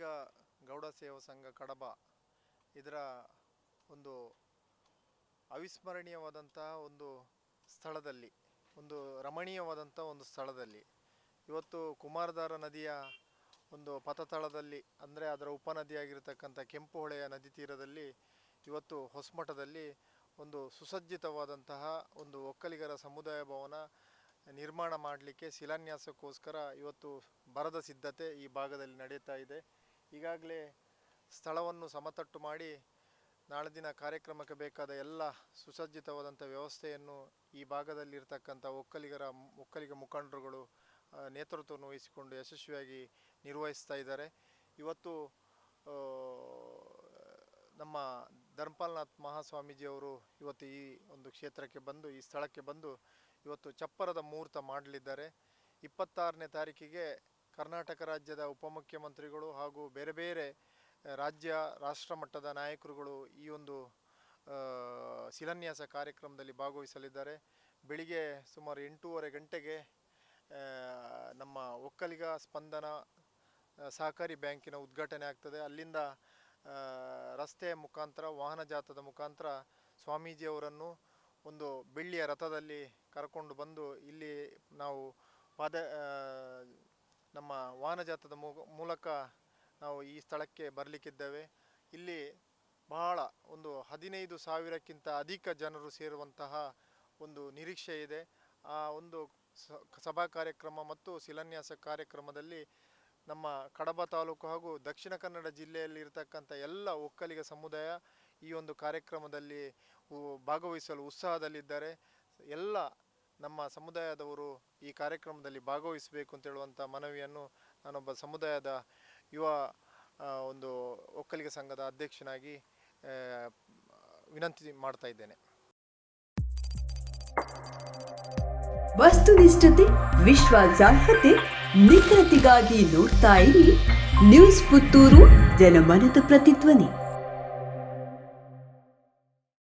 ಒಕ್ಕಲಿಗ ಗೌಡ ಸೇವಾ ಸಂಘ ಕಡಬ ಇದರ ಒಂದು ಅವಿಸ್ಮರಣೀಯವಾದಂತಹ ಒಂದು ಸ್ಥಳದಲ್ಲಿ, ಒಂದು ರಮಣೀಯವಾದಂಥ ಒಂದು ಸ್ಥಳದಲ್ಲಿ. ಇವತ್ತು ಕುಮಾರಧಾರ ನದಿಯ ಒಂದು ಪಥತಳದಲ್ಲಿ, ಅಂದರೆ ಅದರ ಉಪನದಿಯಾಗಿರ್ತಕ್ಕಂಥ ಕೆಂಪು ಹೊಳೆಯ ನದಿ ತೀರದಲ್ಲಿ ಇವತ್ತು ಹೊಸಮಠದಲ್ಲಿ ಒಂದು ಸುಸಜ್ಜಿತವಾದಂತಹ ಒಂದು ಒಕ್ಕಲಿಗರ ಸಮುದಾಯ ಭವನ ನಿರ್ಮಾಣ ಮಾಡಲಿಕ್ಕೆ ಶಿಲಾನ್ಯಾಸಕ್ಕೋಸ್ಕರ ಇವತ್ತು ಬರದ ಸಿದ್ಧತೆ ಈ ಭಾಗದಲ್ಲಿ ನಡೀತಾ ಇದೆ. ಈಗಾಗಲೇ ಸ್ಥಳವನ್ನು ಸಮತಟ್ಟು ಮಾಡಿ ನಾಳೆ ದಿನ ಕಾರ್ಯಕ್ರಮಕ್ಕೆ ಬೇಕಾದ ಎಲ್ಲ ಸುಸಜ್ಜಿತವಾದಂಥ ವ್ಯವಸ್ಥೆಯನ್ನು ಈ ಭಾಗದಲ್ಲಿರ್ತಕ್ಕಂಥ ಒಕ್ಕಲಿಗರ ಒಕ್ಕಲಿಗ ಮುಖಂಡರುಗಳು ನೇತೃತ್ವವನ್ನು ವಹಿಸಿಕೊಂಡು ಯಶಸ್ವಿಯಾಗಿ ನಿರ್ವಹಿಸ್ತಾ ಇದ್ದಾರೆ. ಇವತ್ತು ನಮ್ಮ ಧರ್ಮಪಾಲ್ನಾಥ್ ಮಹಾಸ್ವಾಮೀಜಿಯವರು ಇವತ್ತು ಈ ಒಂದು ಕ್ಷೇತ್ರಕ್ಕೆ ಬಂದು, ಈ ಸ್ಥಳಕ್ಕೆ ಬಂದು ಇವತ್ತು ಚಪ್ಪರದ ಮುಹೂರ್ತ ಮಾಡಲಿದ್ದಾರೆ. ಇಪ್ಪತ್ತಾರನೇ ತಾರೀಕಿಗೆ ಕರ್ನಾಟಕ ರಾಜ್ಯದ ಉಪಮುಖ್ಯಮಂತ್ರಿಗಳು ಹಾಗೂ ಬೇರೆ ಬೇರೆ ರಾಜ್ಯ ರಾಷ್ಟ್ರ ಮಟ್ಟದ ನಾಯಕರುಗಳು ಈ ಒಂದು ಶಿಲಾನ್ಯಾಸ ಕಾರ್ಯಕ್ರಮದಲ್ಲಿ ಭಾಗವಹಿಸಲಿದ್ದಾರೆ. ಬೆಳಿಗ್ಗೆ ಸುಮಾರು ಎಂಟೂವರೆ ಗಂಟೆಗೆ ನಮ್ಮ ಒಕ್ಕಲಿಗ ಸ್ಪಂದನ ಸಹಕಾರಿ ಬ್ಯಾಂಕಿನ ಉದ್ಘಾಟನೆ ಆಗ್ತದೆ. ಅಲ್ಲಿಂದ ರಸ್ತೆಯ ಮುಖಾಂತರ, ವಾಹನ ಜಾಥದ ಮುಖಾಂತರ ಸ್ವಾಮೀಜಿಯವರನ್ನು ಒಂದು ಬೆಳ್ಳಿಯ ರಥದಲ್ಲಿ ಕರ್ಕೊಂಡು ಬಂದು ಇಲ್ಲಿ ನಾವು ಪಾದ ಆ, ನಮ್ಮ ವಾಹನ ಜಾಥದ ಮು- ಮೂಲಕ ನಾವು ಈ ಸ್ಥಳಕ್ಕೆ ಬರಲಿಕ್ಕಿದ್ದೇವೆ. ಇಲ್ಲಿ ಬಹಳ ಒಂದು ಹದಿನೈದು ಸಾವಿರಕ್ಕಿಂತ ಅಧಿಕ ಜನರು ಸೇರುವಂತಹ ಒಂದು ನಿರೀಕ್ಷೆ ಇದೆ. ಆ ಒಂದು ಸಭಾ ಕಾರ್ಯಕ್ರಮ ಮತ್ತು ಶಿಲಾನ್ಯಾಸ ಕಾರ್ಯಕ್ರಮದಲ್ಲಿ ನಮ್ಮ ಕಡಬ ತಾಲೂಕು ಹಾಗೂ ದಕ್ಷಿಣ ಕನ್ನಡ ಜಿಲ್ಲೆಯಲ್ಲಿ ಇರತಕ್ಕಂಥ ಎಲ್ಲ ಒಕ್ಕಲಿಗ ಸಮುದಾಯ ಈ ಒಂದು ಕಾರ್ಯಕ್ರಮದಲ್ಲಿ ಭಾಗವಹಿಸಲು ಉತ್ಸಾಹದಲ್ಲಿದ್ದಾರೆ. ಎಲ್ಲ ನಮ್ಮ ಸಮುದಾಯದವರು ಈ ಕಾರ್ಯಕ್ರಮದಲ್ಲಿ ಭಾಗವಹಿಸಬೇಕು ಅಂತ ಹೇಳುವಂಥ ಮನವಿಯನ್ನು ನಾನೊಬ್ಬ ಸಮುದಾಯದ ಯುವ ಒಂದು ಒಕ್ಕಲಿಗ ಸಂಘದ ಅಧ್ಯಕ್ಷನಾಗಿ ವಿನಂತಿ ಮಾಡ್ತಾ ಇದ್ದೇನೆ. ವಸ್ತುನಿಷ್ಠತೆ, ವಿಶ್ವಾಸಾರ್ಹತೆ, ನಿಖರತೆಗಾಗಿ ನೋಡ್ತಾ ಇರಿ. ನ್ಯೂಸ್ ಪುತ್ತೂರು, ಜನಮನದ ಪ್ರತಿಧ್ವನಿ.